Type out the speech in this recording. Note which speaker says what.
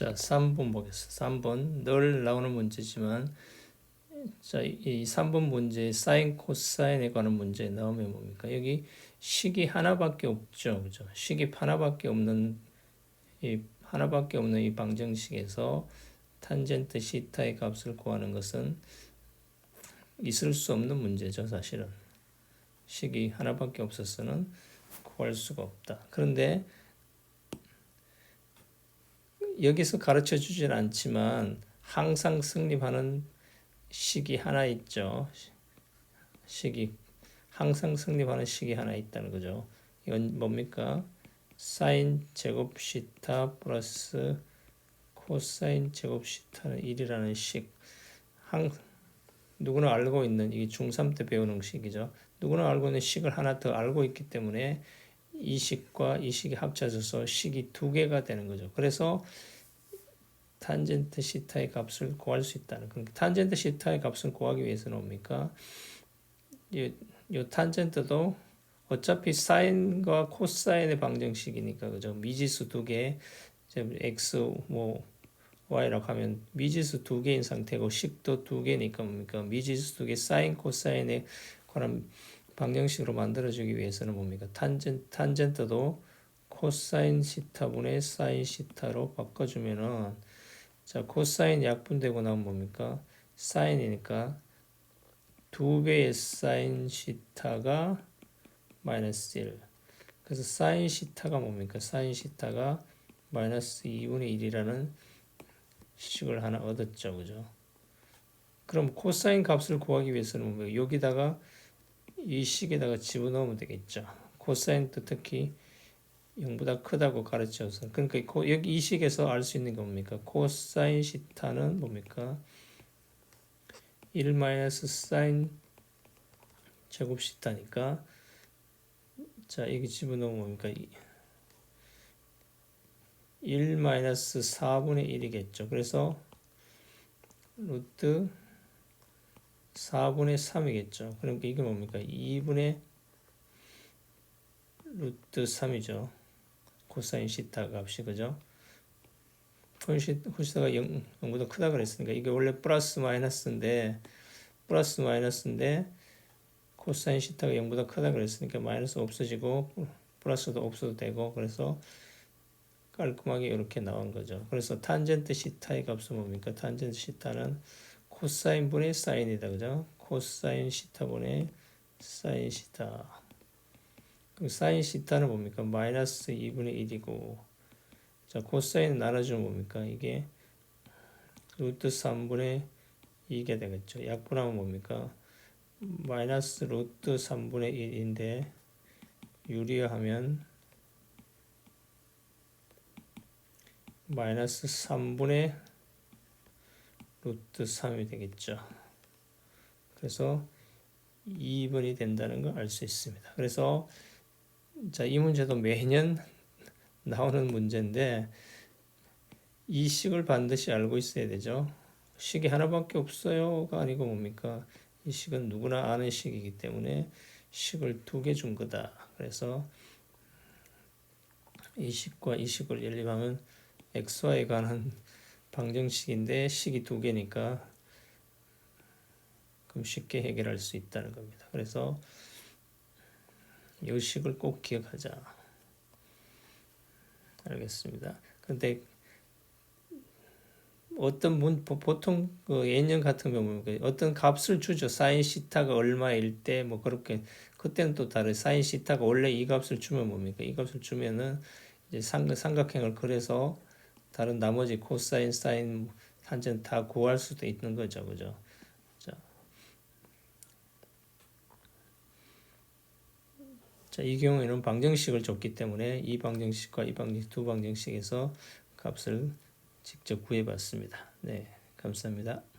Speaker 1: 자, 3번 보겠습니다. 3번 늘 나오는 문제지만 자, 이 3번 문제 사인 코사인에 관한 문제 나오면 뭡니까? 여기 식이 하나밖에 없죠. 그죠? 식이 하나밖에 없는 이 하나밖에 없는 이 방정식에서 탄젠트 시타의 값을 구하는 것은 있을 수 없는 문제죠, 사실은. 식이 하나밖에 없어서는 구할 수가 없다. 그런데 여기서 가르쳐 주진 않지만 항상 성립하는 식이 하나 있죠. 식이 항상 성립하는 식이 하나 있다는 거죠. 이건 뭡니까? 사인 제곱 시타 플러스 코사인 제곱 시타는 1이라는 식. 항 누구나 알고 있는 이게 중3 때 배우는 식이죠. 누구나 알고 있는 식을 하나 더 알고 있기 때문에 이 식과 이 식이 합쳐져서 식이 두 개가 되는 거죠. 그래서 탄젠트 시타의 값을 구할 수 있다는 그러니까 탄젠트 시타의 값을 구하기 위해서는 뭡니까? 이, 이 탄젠트도 어차피 사인과 코사인의 방정식이니까 그죠? 미지수 두 개, x 뭐 y라고 하면 미지수 두 개인 상태고 식도 두 개니까 뭡니까? 미지수 두 개 사인 코사인에 관한 방정식으로 만들어주기 위해서는 뭡니까? 탄젠 탄젠트도 코사인 시타분의 사인 시타로 바꿔주면은 자, 코사인 약분되고 나면 뭡니까? 사인이니까 두 배의 사인 시타가 마이너스 1. 그래서 사인 시타가 뭡니까? 사인 시타가 마이너스 2분의 1이라는 식을 하나 얻었죠. 그죠? 그럼 코사인 값을 구하기 위해서는 뭡니까? 여기다가 이 식에다가 집어넣으면 되겠죠. 코사인도 특히 0보다 크다고 가르쳐서 그러니까 여기 이 식에서 알 수 있는 게 뭡니까? 코사인 시타는 뭡니까? 1 마이너스 사인 제곱 시타니까 자 여기 집어넣으면 뭡니까? 1 마이너스 4분의 1이겠죠. 그래서 루트 4분의 3이겠죠. 그러니까 이게 뭡니까? 2분의 루트 3이죠. 코사인 시타 값이 그죠? 코시타가 0보다 크다 그랬으니까 이게 원래 플러스 마이너스인데 플러스 마이너스인데 코사인 시타가 0보다 크다 그랬으니까 마이너스 없어지고 플러스도 없어도 되고 그래서 깔끔하게 이렇게 나온 거죠. 그래서 탄젠트 시타의 값은 뭡니까? 탄젠트 시타는 코사인 분의 사인이다. 그죠? 코사인 시타 분의 사인 시타. 그럼 사인 시타는 뭡니까? 마이너스 2분의 1이고 자 코사인 나눠주면 뭡니까? 이게 루트 3분의 2게 되겠죠. 약분하면 뭡니까? 마이너스 루트 3분의 1인데 유리하면 마이너스 3분의 루트 3이 되겠죠. 그래서 2분이 된다는 걸 알 수 있습니다. 그래서 자, 이 문제도 매년 나오는 문제인데 이 식을 반드시 알고 있어야 되죠. 식이 하나밖에 없어요가 아니고 뭡니까? 이 식은 누구나 아는 식이기 때문에 식을 두 개 준 거다. 그래서 이 식과 이 식을 연립하면 xy에 관한 방정식인데 식이 두 개니까 그럼 쉽게 해결할 수 있다는 겁니다. 그래서 이 식을 꼭 기억하자. 알겠습니다. 근데 어떤 문 보통 그 예년 같은 경우는 어떤 값을 주죠. 사인 시타가 얼마일 때 뭐 그렇게 그때는 또 다른 사인 시타가 원래 이 값을 주면 뭡니까? 이 값을 주면은 이제 삼각, 삼각형을 그래서 다른 나머지 코사인, 사인, 탄젠 다 구할 수도 있는 거죠. 그죠? 자, 이 경우에는 방정식을 줬기 때문에 이 방정식과 이 방정식 두 방정식에서 값을 직접 구해 봤습니다. 네, 감사합니다.